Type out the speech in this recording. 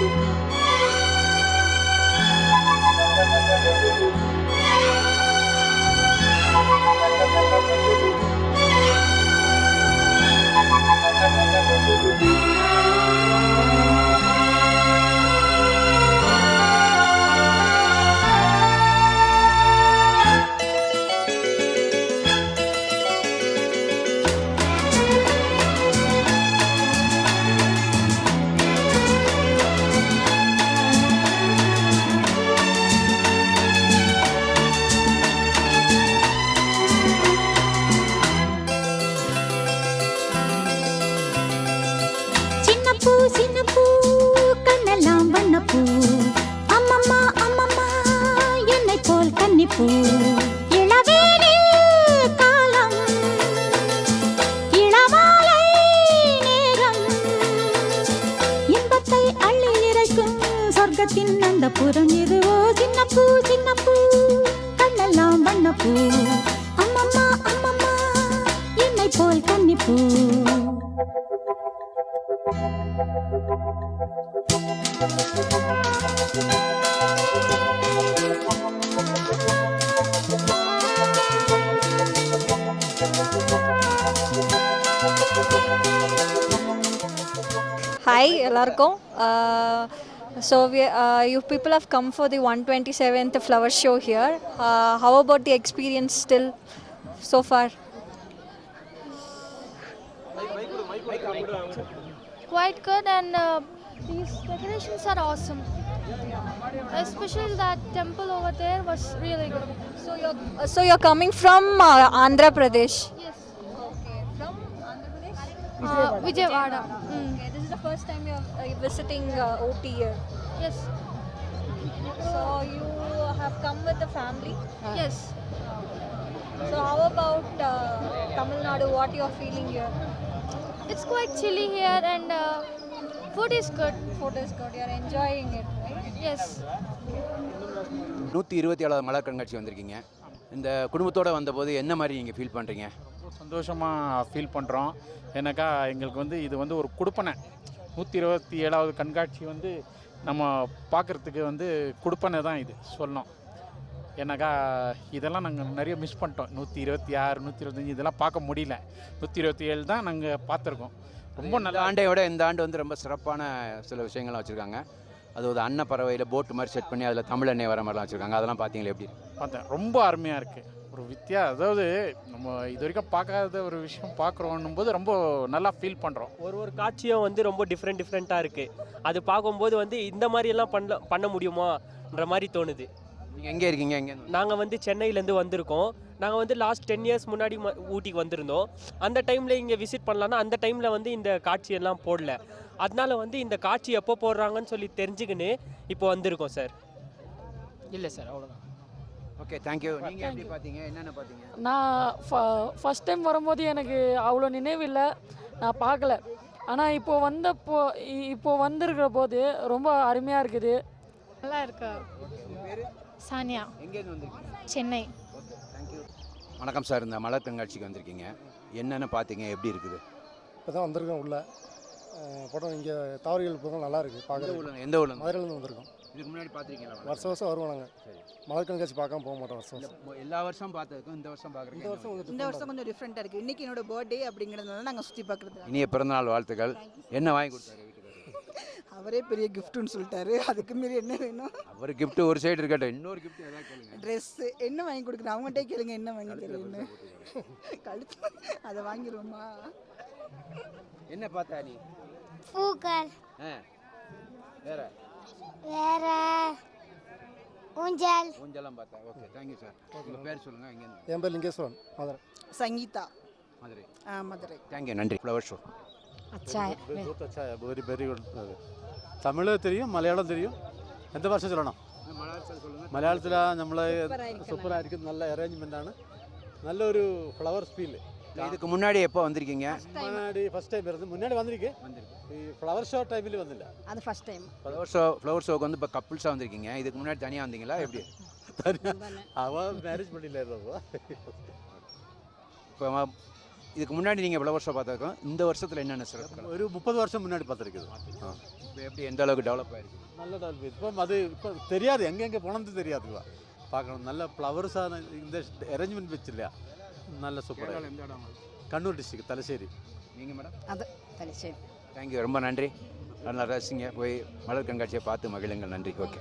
சின்ன இறைக்கும் சொர்க்கத்தின் அந்த புறம் இதுவோ சின்ன பூ சின்ன பூ கண்ணெல்லாம் வண்ணப்பூ. அம்மம்மா அம்மம்மா என்னை போல் கன்னிப்பூ. ஹாய் எல்லாருக்கும் so you people how come for the one twenty seventh flower show here how about the experience still so far quite good and uh, these decorations are awesome especially that temple over there was really good so you so your coming from Andhra Pradesh yes Vijayawada mm. Okay, this is the first time you're uh, visiting uh, OT here. yes So you have come with the family. yes So how about uh, Tamil Nadu? What you are feeling here? it's quite chilly here and uh, food is good Food is good. You are enjoying it, right? yes நூற்றி இருபத்தி ஏழாவது மலர் கண்காட்சி வந்திருக்கீங்க இந்த குடும்பத்தோடு வந்தபோது என்ன மாதிரி நீங்கள் ஃபீல் பண்ணுறீங்க ரொம்ப சந்தோஷமாக ஃபீல் பண்ணுறோம் ஏன்னாக்கா எங்களுக்கு வந்து இது வந்து ஒரு கொடுப்பனை. நூற்றி இருபத்தி ஏழாவது கண்காட்சி வந்து நம்ம பார்க்குறதுக்கு வந்து கொடுப்பனை தான் இது சொல்லணும். ஏன்னாக்கா இதெல்லாம் நாங்கள் நிறைய மிஸ் பண்ணிட்டோம். நூற்றி இருபத்தி ஆறு நூற்றி இருபத்தஞ்சி இதெல்லாம் பார்க்க முடியல. நூற்றி இருபத்தி ஏழு தான் நாங்கள் பார்த்துருக்கோம். ரொம்ப நல்லா ஆண்டை விட இந்த ஆண்டு வந்து ரொம்ப சிறப்பான சில விஷயங்கள்லாம் வச்சுருக்காங்க. அது ஒரு அன்ன பறவையில் போட்டு மாதிரி செட் பண்ணி அதில் தமிழ் எண்ணெய் வர மாதிரிலாம் வச்சுருக்காங்க. அதெல்லாம் பார்த்தீங்களா எப்படி? பார்த்தேன். ரொம்ப அருமையாக இருக்குது ஒரு வித்தியா அதாவது நம்ம இது வரைக்கும் பார்க்காத ஒரு விஷயம் பார்க்குறோன்னும் போது ரொம்ப நல்லா ஃபீல் பண்ணுறோம் ஒரு ஒரு காட்சியும் வந்து ரொம்ப டிஃப்ரெண்ட் டிஃப்ரெண்ட்டாக இருக்குது அது பார்க்கும்போது வந்து இந்த மாதிரியெல்லாம் பண்ண பண்ண முடியுமான்ற மாதிரி தோணுது. நீங்கள் எங்கே இருக்கீங்க? எங்கே நாங்கள் வந்து சென்னையிலேருந்து வந்திருக்கோம். நாங்கள் வந்து லாஸ்ட் டென் இயர்ஸ் முன்னாடி ஊட்டிக்கு வந்திருந்தோம். அந்த டைமில் இங்கே விசிட் பண்ணலான்னா அந்த டைமில் வந்து இந்த காட்சியெல்லாம் போடல. அதனால வந்து இந்த காட்சி எப்போ போடுறாங்கன்னு சொல்லி தெரிஞ்சுக்கின்னு இப்போ வந்திருக்கோம் சார் இல்லை சார் அவ்வளோதான் ஓகே தேங்க்யூ நீங்கள் எப்படி பார்த்தீங்க என்னென்ன பார்த்தீங்க நான் ஃபஸ்ட் டைம் வரும்போது எனக்கு அவ்வளோ நினைவு இல்லை. நான் பார்க்கல. ஆனால் இப்போ வந்தப்போ இப்போ வந்திருக்கிற போது ரொம்ப அருமையாக இருக்குது. நல்லா இருக்கு. சானியா. எங்கேருந்து வந்திருக்கீங்க? சென்னை. ஓகே தேங்க்யூ வணக்கம் சார். இந்த மலர் கண்காட்சிக்கு வந்திருக்கீங்க. என்னென்ன பார்த்தீங்க எப்படி இருக்குது? இப்போ தான் வந்திருக்கோம் உள்ள. படம் இங்கே தாவரிகள் பக்கம் நல்லா இருக்குது பார்க்குறது எந்த ஊர்ல மதுரையிலேருந்து வந்திருக்கோம். இதுக்கு முன்னாடி பார்த்துருக்கீங்களா வருஷம் வருஷம் வருவோம் நாங்கள் சரி. மலர் கண்காட்சி பார்க்காம போக மாட்டோம் வருஷம் வருஷம். எல்லா வருஷம் பார்த்ததுக்கும் இந்த வருஷம் பார்க்குறீங்க இந்த வருஷம் கொஞ்சம் இந்த வருஷம் கொஞ்சம் டிஃப்ரெண்ட்டாக இருக்குது இன்றைக்கி என்னோட பர்த்டே அப்படிங்கிறதுனால நாங்கள் சுற்றி பார்க்குறது இனிய பிறந்தநாள் வாழ்த்துக்கள். என்ன வாங்கி கொடுத்தாரு வீட்டுக்காரர்? அவரே பெரிய கிஃப்ட்டுன்னு சொல்லிட்டாரு. அதுக்கு மீறி என்ன வேணும்? அவர் gift ஒரு சைடு இருக்கட்டும் இன்னொரு gift ஏதாவது கேளுங்க. ட்ரெஸ்ஸு என்ன வாங்கி கொடுக்குறேன் அவங்ககிட்டே கேளுங்க என்ன வாங்கி தருன்னு. கழுத்து அதை வாங்கிடுவோமா என்ன பார்த்தா நீ பூக்கள். ஆ வேற? வேற ஊஞ்சல் ஊஞ்சலாம் பார்த்தா ஓகே தேங்க்யூ சார் உங்கள் பேர் சொல்லுங்கள் இங்கேருந்து என் பேர் லிங்கேஸ்வரன் மதுரை சங்கீதா மதுரை ஆ மதுரை यू நன்றி ஃப்ளவர் ஷோ அச்சா அச்சா வெரி வெரி குட் തമിഴ് தெரியும் മലയാളം தெரியும் எந்த എന്ത് ഭാഷ ചൊല്ലണം മലയാളത്തിൽ നമ്മൾ സൂപ്പറായിരിക്കും നല്ല അറേഞ്ച്മെന്റ് ആണ് നല്ലൊരു ഫ്ലവർ സ്പീൽ இதுக்கு முன்னாடி எப்போ வந்திருக்கீங்க? முன்னாடி ஃபர்ஸ்ட் டைம் இருந்து முன்னாடி வந்திருக்கேன் ஃப்ளவர் ஷோ டைமில் வந்தில்ல. அது first time flower show flower ஷோக்கு வந்து இப்போ கப்புள்ஸாக வந்திருக்கீங்க. இதுக்கு முன்னாடி தனியாக வந்தீங்களா? எப்படி? அவன் மேரேஜ் பண்ணில இப்போ இதுக்கு முன்னாடி நீங்கள் ஃப்ளவர் ஷோ பார்த்துருக்கோம். இந்த வருஷத்தில் என்னென்ன சார் ஒரு முப்பது வருஷம் முன்னாடி பார்த்துருக்குது. இப்போ எப்படி எந்த அளவுக்கு டெவலப் ஆகிருக்கு நல்ல டெவலப் இப்போ அது இப்போ தெரியாது. எங்கெங்கே போனது தெரியாதுவா பார்க்கணும். நல்ல ஃப்ளவர்ஸான இந்த அரேஞ்ச்மெண்ட் வச்சு இல்லையா நல்ல சூப்பராக கண்ணூர் டிஸ்ட்ரிக் தலைசேரி நீங்கள் மேடம் அது தலசேரி தேங்க்யூ ரொம்ப நன்றி நல்லா ரசிங்க போய் மலர் கண்காட்சியை பார்த்து மகிழுங்கள் நன்றி ஓகே